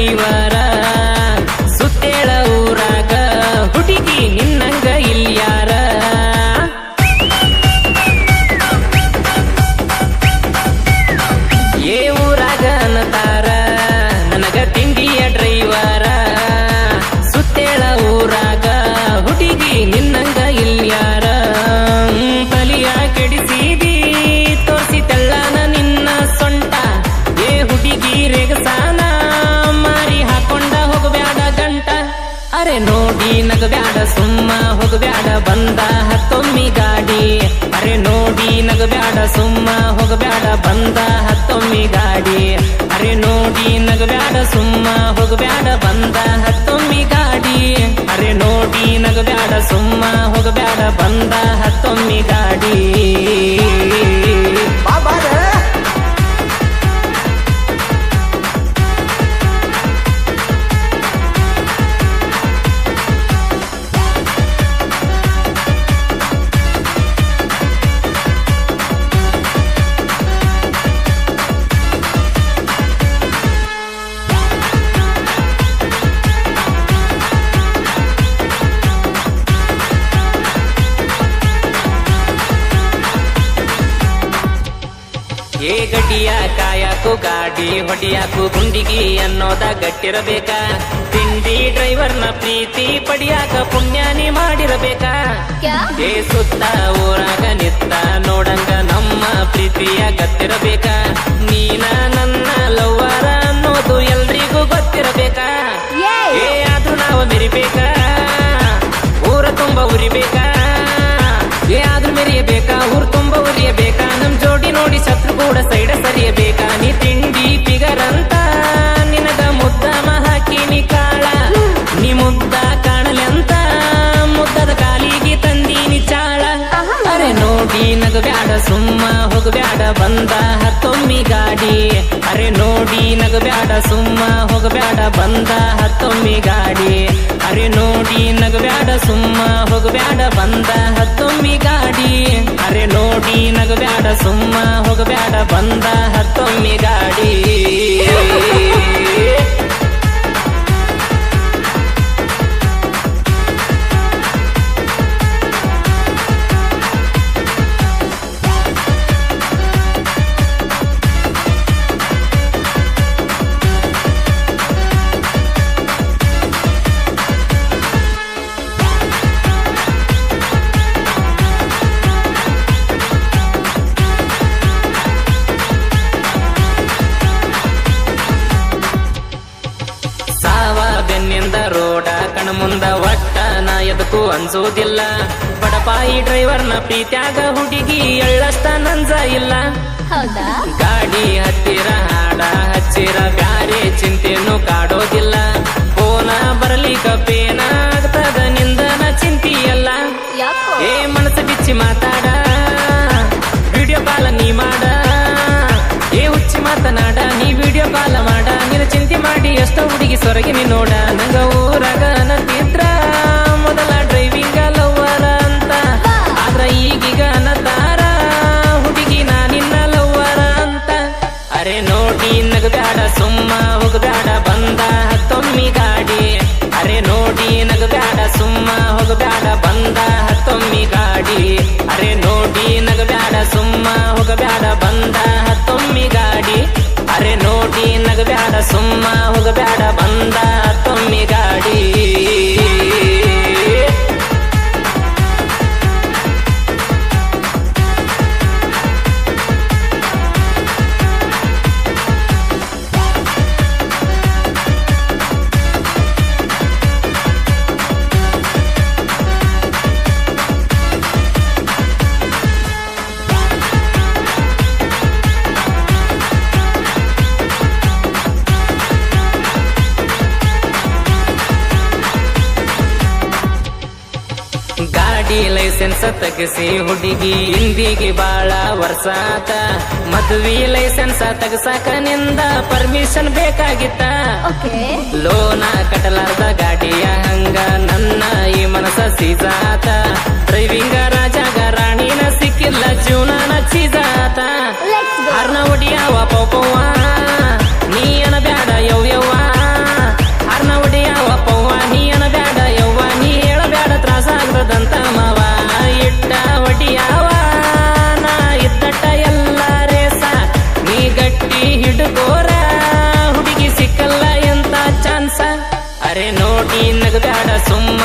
தலைவன் ಅರೆ ನೋಡಿ ನಗಬ್ಯಾಡ, ಸುಮ್ಮ ಹೋಗಬ್ಯಾಡ, ಬಂದ ಹತ್ತೊಮ್ಮಿ ಗಾಡಿ. ಅರೆ ನೋಡಿ ನಗಬ್ಯಾಡ, ಸುಮ್ಮ ಹೋಗಬ್ಯಾಡ, ಬಂದ ಹತ್ತೊಮ್ಮಿ ಗಾಡಿ. ಅರೆ ನೋಡಿ ನಗಬ್ಯಾಡ, ಸುಮ್ಮ ಹೋಗಬ್ಯಾಡ, ಬಂದ ಹತ್ತೊಮ್ಮಿ ಗಾಡಿ. ಅರೆ ನೋಡಿ ನಗಬ್ಯಾಡ, ಸುಮ್ಮ ಹೋಗಬ್ಯಾಡ, ಬಂದ ಹತ್ತೊಮ್ಮಿ ಗಾಡಿ. ಏ ಗಡಿಯಾ ಕಾಯಕು ಗಾಡಿ ಹೊಡಿಯಾಕು ಗುಂಡಿಗಿ ಅನ್ನೋದ ಗಟ್ಟಿರಬೇಕಾ. ತಿಂಡಿ ಡ್ರೈವರ್ನ ಪ್ರೀತಿ ಪಡಿಯಾಕ ಪುಣ್ಯಾನಿ ಮಾಡಿರಬೇಕಾ. ಏ ಸುತ್ತ ಊರಾಗ ನಿತ್ತ ನೋಡಂಗ ನಮ್ಮ ಪ್ರೀತಿಯ ಗತ್ತಿರಬೇಕ. ನೀನ ನನ್ನ ಲವ್ವರ ಅನ್ನೋದು ಎಲ್ರಿಗೂ ಗೊತ್ತಿರಬೇಕಾ. ಏ ಆದ್ರೂ ನಾವು ಮೆರಿಬೇಕ. ಊರ ತುಂಬ ಉರಿಬೇಕಾ. കൂടെ സൈഡ് ನಗಬ್ಯಾಡ, ಸುಮ್ಮ ಹೋಗಬ್ಯಾಡ, ಬಂದ ಹತ್ತೊಮ್ಮಿ ಗಾಡಿ. ಅರೆ ನೋಡಿ ನಗಬ್ಯಾಡ, ಸುಮ್ಮ ಹೋಗಬ್ಯಾಡ, ಬಂದ ಹತ್ತೊಮ್ಮಿ ಗಾಡಿ. ಅರೆ ನೋಡಿ ನಗಬ್ಯಾಡ, ಸುಮ್ಮ ಹೋಗಬ್ಯಾಡ, ಬಂದ ಹತ್ತೊಮ್ಮಿ ಗಾಡಿ. ಅರೆ ನೋಡಿ ನಗಬ್ಯಾಡ, ಸುಮ್ಮ ಹೋಗಬ್ಯಾಡ, ಬಂದ ಹತ್ತೊಮ್ಮಿ ಗಾಡಿ. ಕಣ್ಮುಂದ ಒಟ್ಟ ನಾ ಎದಕ್ಕೂ ಅನ್ಸೋದಿಲ್ಲ. ಬಡಪಾಯಿ ಡ್ರೈವರ್ನ ಪ್ರೀತ್ಯಾಗ ಹುಡುಗಿ ಎಳ್ಳಷ್ಟ ನಂಜ ಇಲ್ಲ. ಗಾಡಿ ಹತ್ತಿರ ಹಾಡ ಹಚ್ಚಿರ ಬ್ಯಾರೆ ಚಿಂತೆನು ಕಾಡೋದಿಲ್ಲ ಮಾತನಾಡ, ನೀ ವಿಡಿಯೋ ಕಾಲ ಮಾಡ ನೀನು ಚಿಂತೆ ಮಾಡಿ ಎಷ್ಟೋ ಹುಡುಗಿ ಸೊರಗಿ ನೀ ನೋಡ. ನಂಗ ಊರಾಗ ಅನ್ನತಿದ್ರ ಮೊದಲ ಡ್ರೈವಿಂಗ್ ಲವ್ವರ ಅಂತ. ಆದ್ರ ಈಗೀಗ ಅನ್ನತಾರ ಹುಡುಗಿ ನಾ ನಿನ್ನ ಲವ್ವರ ಅಂತ. ಅರೆ ನೋಡಿ ನಗದಾಡ ಸುಮ್ಮ ಹೋಗಬೇಡ ಬಂದ ಹತ್ತೊಮ್ಮಿ ಗಾಡಿ. ಅರೆ ನೋಡಿ ನಗದಾಡ ಸುಮ್ಮ ಹೋಗಬೇಡ ಬಂದ ಲೈಸೆನ್ಸ್ ತಗಸಿ ಹುಡುಗಿ. ಹಿಂದಿಗೆ ಬಾಳ ವರ್ಸಾತ. ಮದುವೆ ಲೈಸೆನ್ಸ್ ತೆಗಸಾಕ ನಿಂದ ಪರ್ಮಿಷನ್ ಬೇಕಾಗಿತ್ತ. ಲೋನ ಕಟ್ಟಲಾರ್ದ ಗಾಡಿಯ ಹಂಗ ನನ್ನ ಈ ಮನಸ ಸೀಜಾತ ಡ್ರೈವಿಂಗ ರಾಜಾಗ ರಾಣಿನ ಸಿಕ್ಕಿಲ್ಲ ಜೀವನ ನಚ್ಚಿದಾತ ಅರ್ನ ಒಡಿಯಾವ ಪೌಪವ್ವ ನೋಡಿ ನಗಬ್ಯಾಡ ಸುಮ್ಮ ಹೋಗಬ್ಯಾಡ